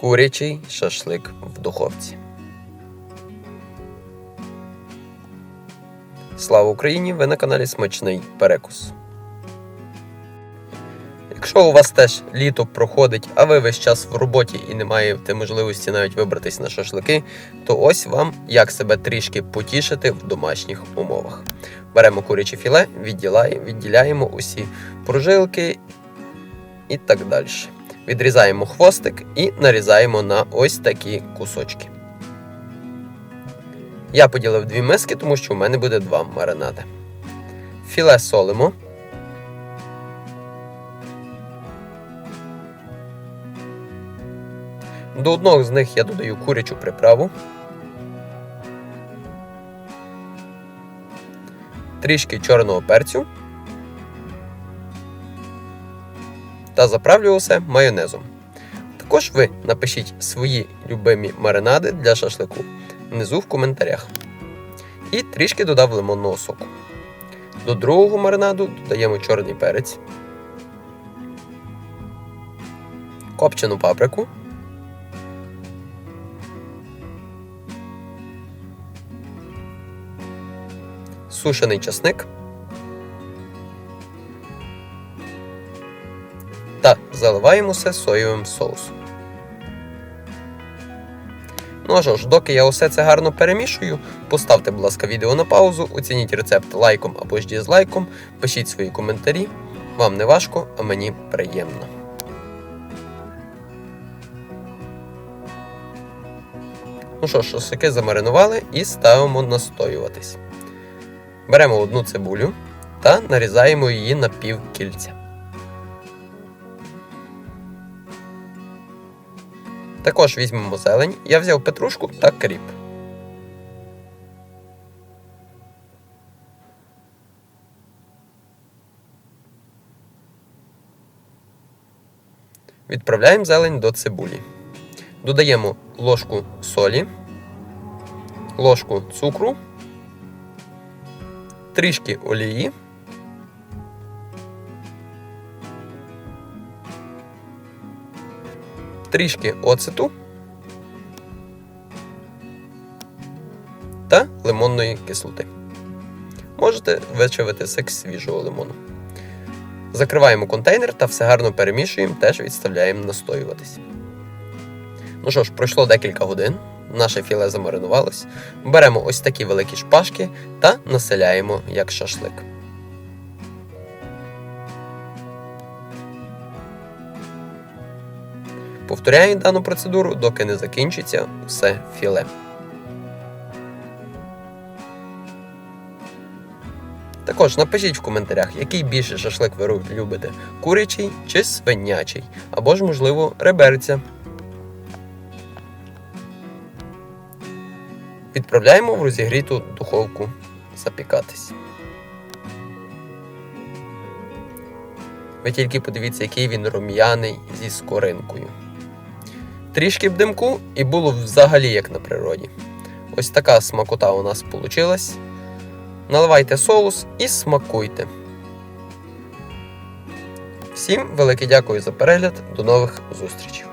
Курячий шашлик в духовці. Слава Україні! Ви на каналі Смачний Перекус. Якщо у вас теж літо проходить, а ви весь час в роботі і не маєте можливості навіть вибратись на шашлики, то ось вам як себе трішки потішити в домашніх умовах. Беремо куряче філе, відділяємо, усі прожилки і так далі. Відрізаємо хвостик і нарізаємо на ось такі кусочки. Я поділив дві миски, тому що у мене буде два маринади. Філе солимо. До одного з них я додаю курячу приправу. Трішки чорного перцю. Та заправлю усе майонезом. Також ви напишіть свої любимі маринади для шашлику внизу в коментарях. І трішки додав лимонного соку. До другого маринаду додаємо чорний перець, копчену паприку. Сушений часник та заливаємо все соєвим соусом. Ну що ж, доки я усе це гарно перемішую, поставте, будь ласка, відео на паузу, оцініть рецепт лайком або ж дізлайком, пишіть свої коментарі. Вам не важко, а мені приємно. Ну що ж, шашлики замаринували і ставимо настоюватись. Беремо одну цибулю та нарізаємо її на пів кільця. Також візьмемо зелень. Я взяв петрушку та кріп. Відправляємо зелень до цибулі. Додаємо ложку солі, ложку цукру, трішки олії. Трішки оцету та лимонної кислоти. Можете вичавити сик свіжого лимону. Закриваємо контейнер та все гарно перемішуємо, теж відставляємо настоюватись. Ну що ж, пройшло декілька годин. Наше філе замаринувалось. Беремо ось такі великі шпажки та населяємо як шашлик. Повторяємо дану процедуру, доки не закінчиться все філе. Також напишіть в коментарях, який більше шашлик ви любите курячий чи свинячий, або ж, можливо, реберця. Відправляємо в розігріту духовку запікатись. Ви тільки подивіться, який він рум'яний зі скоринкою. Трішки б димку і було взагалі як на природі. Ось така смакота у нас вийшла. Наливайте соус і смакуйте. Всім велике дякую за перегляд. До нових зустрічей!